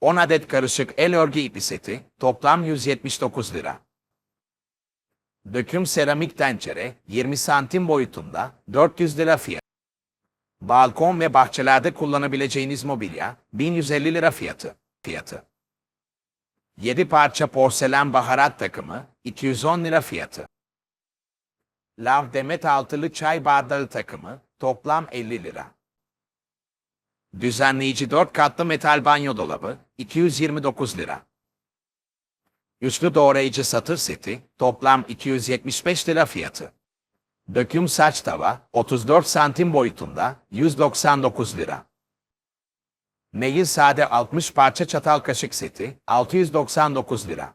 10 adet karışık el örgü ipi seti, toplam 179 lira. Döküm seramik tencere, 20 santim boyutunda, 400 lira fiyat. Balkon ve bahçelerde kullanabileceğiniz mobilya, 1150 lira fiyatı. Fiyatı. 7 parça porselen baharat takımı, 210 lira fiyatı. Lav demet altılı çay bardağı takımı, toplam 50 lira. Düzenleyici 4 katlı metal banyo dolabı, 229 lira. Üçlü doğrayıcı satır seti, toplam 275 lira fiyatı. Döküm saç tava, 34 santim boyutunda, 199 lira. Nehir sade 60 parça çatal kaşık seti, 699 lira.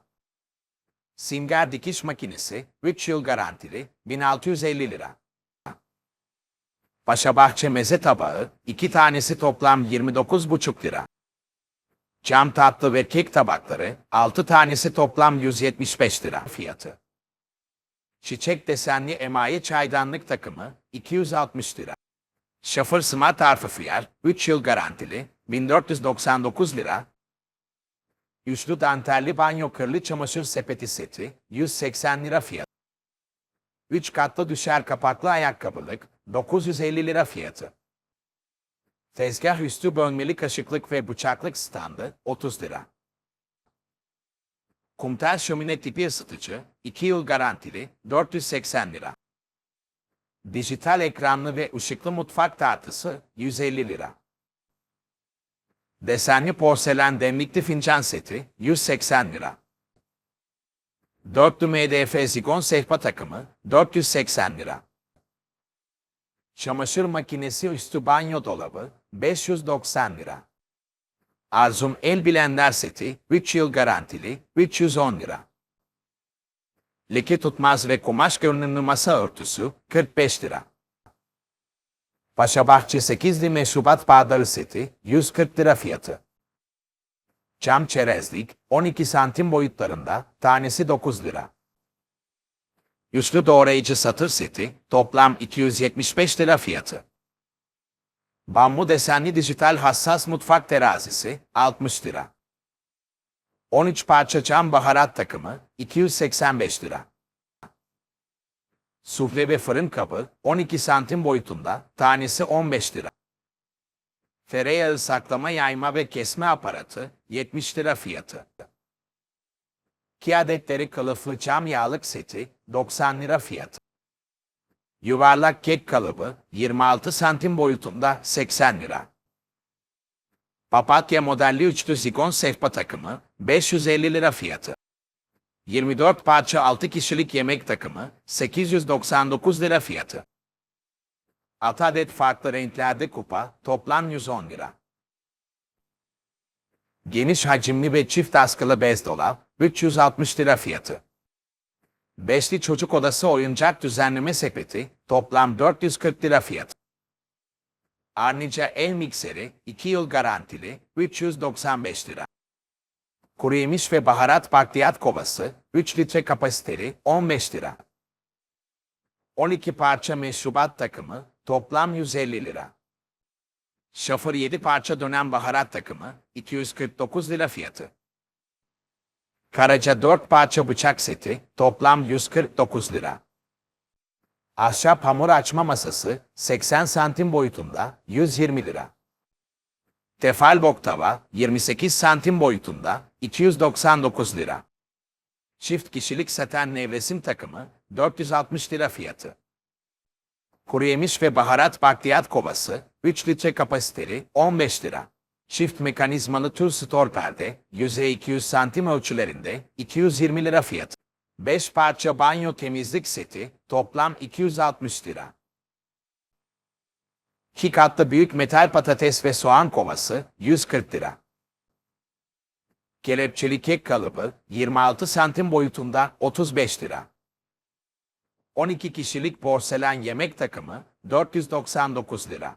Simger dikiş makinesi, 3 yıl garantili, 1650 lira. Paşabahçe meze tabağı, 2 tanesi toplam 29,5 lira. Cam tatlı ve kek tabakları, 6 tanesi toplam 175 lira fiyatı. Çiçek desenli emaye çaydanlık takımı, 260 lira. Şafır Smart Harfıfiyar, 3 yıl garantili, 1499 lira. Üçlü dantelli banyo kırlı çamaşır sepeti seti, 180 lira fiyatı. 3 katlı düşer kapaklı ayakkabılık, 950 lira fiyatı. Tezgah üstü bölmeli kaşıklık ve bıçaklık standı, 30 lira. Kumtel şömine tipi ısıtıcı, 2 yıl garantili, 480 lira. Dijital ekranlı ve ışıklı mutfak tartısı, 150 lira. Desenli porselen demlikli fincan seti, 180 lira. Dörtlü MDF zigon sehpa takımı, 480 lira. Çamaşır makinesi üstü banyo dolabı, 590 lira. Arzum el blender seti, 3 yıl garantili, 310 lira. Leke tutmaz ve kumaş görünümlü masa örtüsü, 45 lira. Paşabahçe 8'li meşrubat bardağı seti, 140 lira fiyatı. Cam çerezlik, 12 santim boyutlarında, tanesi 9 lira. Üçlü doğrayıcı satır seti, toplam 275 lira fiyatı. Bambu desenli dijital hassas mutfak terazisi, 60 lira. 13 parça cam baharat takımı, 285 lira. Sufle ve fırın kabı, 12 santim boyutunda, tanesi 15 lira. Tereyağı saklama yayma ve kesme aparatı, 70 lira fiyatı. 2 adetleri kılıflı cam yağlık seti, 90 lira fiyatı. Yuvarlak kek kalıbı, 26 santim boyutunda, 80 lira. Papatya modelli üçlü zigon sehpa takımı, 550 lira fiyatı. 24 parça 6 kişilik yemek takımı, 899 lira fiyatı. 6 adet farklı renklerde kupa, toplam 110 lira. Geniş hacimli ve çift askılı bez dolap, 360 lira fiyatı. Beşli çocuk odası oyuncak düzenleme sepeti, toplam 440 lira fiyatı. Arnica el mikseri, 2 yıl garantili, 395 lira. Kuru yemiş ve baharat bakliyat kovası, 3 litre kapasiteli, 15 lira. 12 parça meşrubat takımı, toplam 150 lira. Şafır 7 parça dönem baharat takımı, 249 lira fiyatı. Karaca 4 parça bıçak seti, toplam 149 lira. Ahşap hamur açma masası, 80 santim boyutunda, 120 lira. Tefal bok tava, 28 santim boyutunda, 299 lira. Çift kişilik saten nevresim takımı, 460 lira fiyatı. Kuru yemiş ve baharat bakliyat kovası, 3 litre kapasiteli, 15 lira. Çift mekanizmalı tür store perde, yüzey 200 santim ölçülerinde, 220 lira fiyatı. 5 parça banyo temizlik seti, toplam 260 lira. 2 katlı büyük metal patates ve soğan kovası, 140 lira. Kelepçeli kek kalıbı, 26 santim boyutunda, 35 lira. 12 kişilik porselen yemek takımı, 499 lira.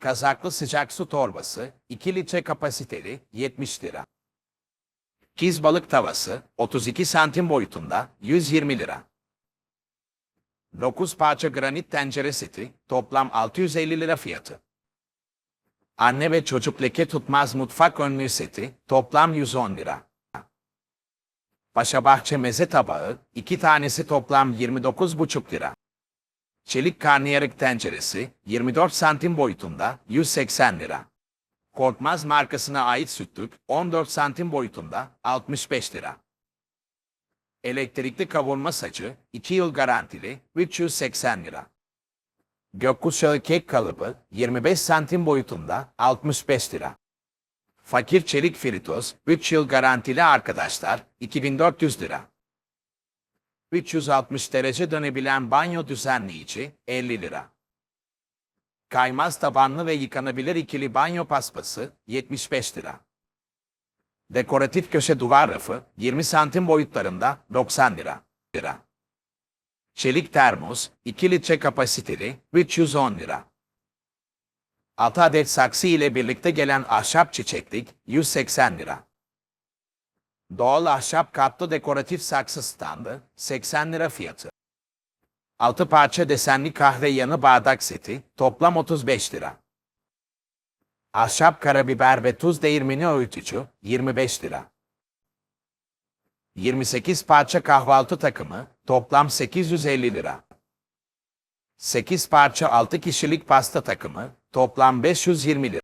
Kazaklı sıcak su torbası, 2 litre kapasiteli, 70 lira. Kiz balık tavası, 32 santim boyutunda, 120 lira. 9 parça granit tencere seti, toplam 650 lira fiyatı. Anne ve çocuk leke tutmaz mutfak önlüğü seti toplam 110 lira. Paşabahçe meze tabağı, iki tanesi toplam 29,5 lira. Çelik karnıyarık tenceresi, 24 santim boyutunda, 180 lira. Korkmaz markasına ait sütlük, 14 santim boyutunda, 65 lira. Elektrikli kavurma sacı, 2 yıl garantili, 380 lira. Gökkuşağı kek kalıbı, 25 santim boyutunda, 65 lira. Fakir çelik fritöz, 3 yıl garantili arkadaşlar, 2400 lira. 360 derece dönebilen banyo düzenleyici, 50 lira. Kaymaz tabanlı ve yıkanabilir ikili banyo paspası, 75 lira. Dekoratif köşe duvar rafı, 20 santim boyutlarında, 90 lira. lira. Çelik termos, 2 litre kapasiteli, 310 lira. 6 adet saksı ile birlikte gelen ahşap çiçeklik, 180 lira. Doğal ahşap katlı dekoratif saksı standı, 80 lira fiyatı. 6 parça desenli kahve yanı bardak seti, toplam 35 lira. Ahşap karabiber ve tuz değirmeni öğütücü, 25 lira. 28 parça kahvaltı takımı, toplam 850 lira. 8 parça 6 kişilik pasta takımı, toplam 520 lira.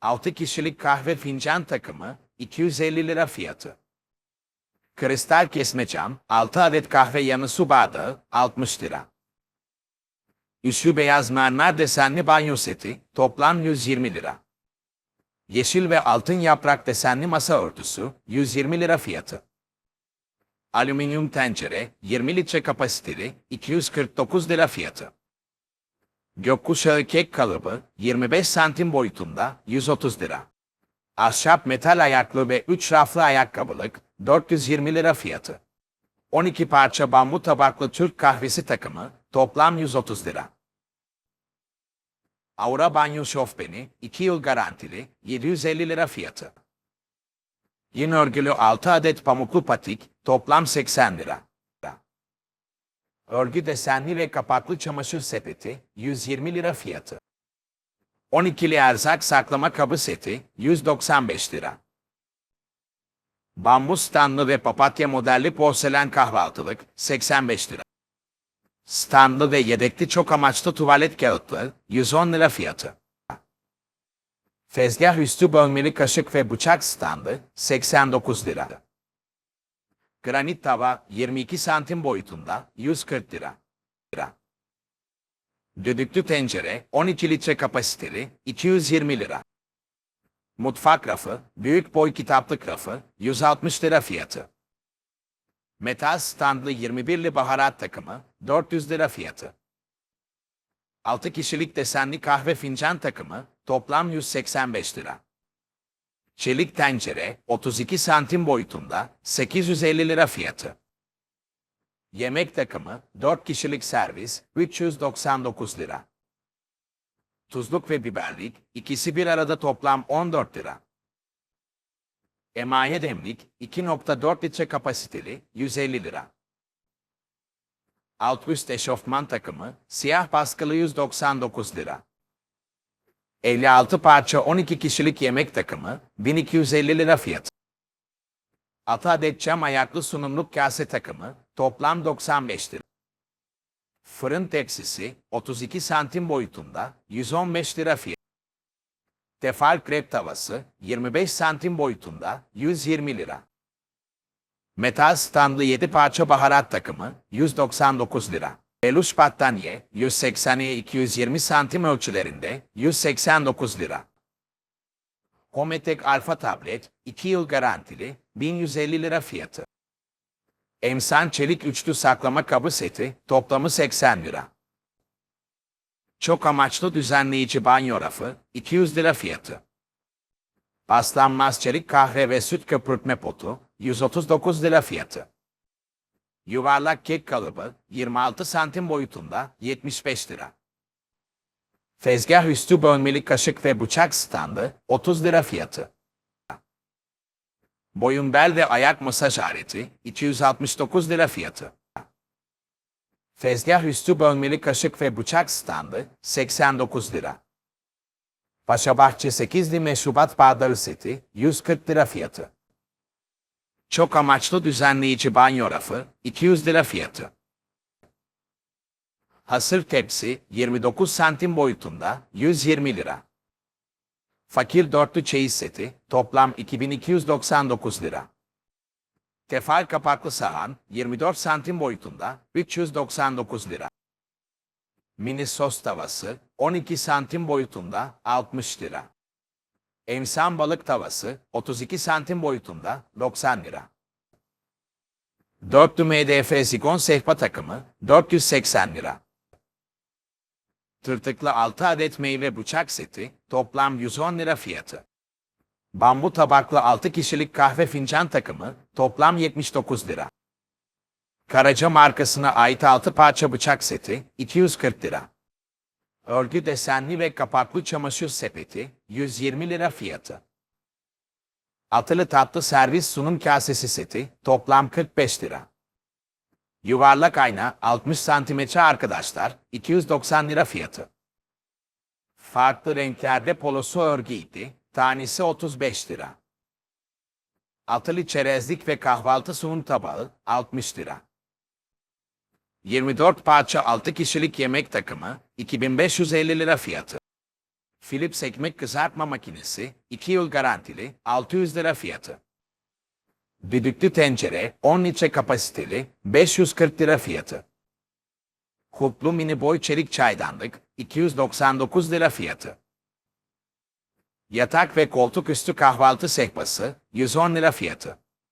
6 kişilik kahve fincan takımı, 250 lira fiyatı. Kristal kesme cam, 6 adet kahve yanı su bardağı, 60 lira. Üslü beyaz mermer desenli banyo seti, toplam 120 lira. Yeşil ve altın yaprak desenli masa örtüsü, 120 lira fiyatı. Alüminyum tencere, 20 litre kapasiteli, 249 lira fiyatı. Gökkuşağı kek kalıbı, 25 santim boyutunda, 130 lira. Ahşap metal ayaklı ve 3 raflı ayakkabılık, 420 lira fiyatı. 12 parça bambu tabaklı Türk kahvesi takımı, toplam 130 lira. Aura banyo şofbeni, 2 yıl garantili, 750 lira fiyatı. Yün örgülü 6 adet pamuklu patik, toplam 80 lira. Örgü desenli ve kapaklı çamaşır sepeti, 120 lira fiyatı. 12'li erzak saklama kabı seti, 195 lira. Bambu standlı ve papatya modelli porselen kahvaltılık, 85 lira. Standlı ve yedekli çok amaçlı tuvalet kağıtları, 110 lira fiyatı. Fezgah üstü bölmeli kaşık ve bıçak standı, 89 lira. Granit tava, 22 santim boyutunda, 140 lira. lira. Düdüklü tencere, 12 litre kapasiteli, 220 lira. Mutfak rafı, büyük boy kitaplık rafı, 160 lira fiyatı. Metal standlı 21'li baharat takımı, 400 lira fiyatı. 6 kişilik desenli kahve fincan takımı, toplam 185 lira. Çelik tencere, 32 santim boyutunda, 850 lira fiyatı. Yemek takımı, 4 kişilik servis, 399 lira. Tuzluk ve biberlik, ikisi bir arada toplam 14 lira. Emaye demlik, 2.4 litre kapasiteli, 150 lira. Alt üst eşofman takımı, siyah baskılı 199 lira. 56 parça 12 kişilik yemek takımı, 1250 lira fiyatı. 6 adet cam ayaklı sunumluk kase takımı, toplam 95 lira. Fırın tepsisi, 32 santim boyutunda, 115 lira fiyatı. Tefal krep tavası, 25 santim boyutunda, 120 lira. Metal standlı 7 parça baharat takımı, 199 lira. Peluş battaniye, 180'e 220 santim ölçülerinde, 189 lira. Cometek Alfa tablet, 2 yıl garantili, 1150 lira fiyatı. Emsan çelik üçlü saklama kabı seti, toplamı 80 lira. Çok amaçlı düzenleyici banyo rafı, 200 lira fiyatı. Paslanmaz çelik kahve ve süt köpürtme potu, 139 lira fiyatı. Yuvarlak kek kalıbı, 26 santim boyutunda, 75 lira. Tezgah üstü bölmeli kaşık ve bıçak standı, 30 lira fiyatı. Boyun bel ve ayak masaj aleti, 269 lira fiyatı. Tezgah üstü bölmeli kaşık ve bıçak standı, 89 lira. Paşabahçe 8'li meşrubat bardağı seti 140 lira fiyatı. Çok amaçlı düzenleyici banyo rafı 200 lira fiyatı. Hasır tepsi 29 santim boyutunda 120 lira. Fakir dörtlü çeyiz seti toplam 2299 lira. Tefal kapaklı sahan 24 santim boyutunda 399 lira. Mini sos tavası 12 santim boyutunda 60 lira. Emsan balık tavası 32 santim boyutunda 90 lira. Dörtlü MDF zigon sehpa takımı 480 lira. Tırtıklı 6 adet meyve bıçak seti toplam 110 lira fiyatı. Bambu tabaklı 6 kişilik kahve fincan takımı toplam 79 lira. Karaca markasına ait 6 parça bıçak seti 240 lira. Örgü desenli ve kapaklı çamaşır sepeti 120 lira fiyatı. Atılı tatlı servis sunum kasesi seti toplam 45 lira. Yuvarlak ayna 60 santimetre arkadaşlar 290 lira fiyatı. Farklı renklerde polosu örgü ipi tanesi 35 lira. Atılı çerezlik ve kahvaltı sunum tabağı 60 lira. 24 parça 6 kişilik yemek takımı 2550 lira fiyatı. Philips ekmek kızartma makinesi 2 yıl garantili 600 lira fiyatı. Düdüklü tencere 10 litre kapasiteli 540 lira fiyatı. Kulplu mini boy çelik çaydanlık 299 lira fiyatı. Yatak ve koltuk üstü kahvaltı sehpası 110 lira fiyatı.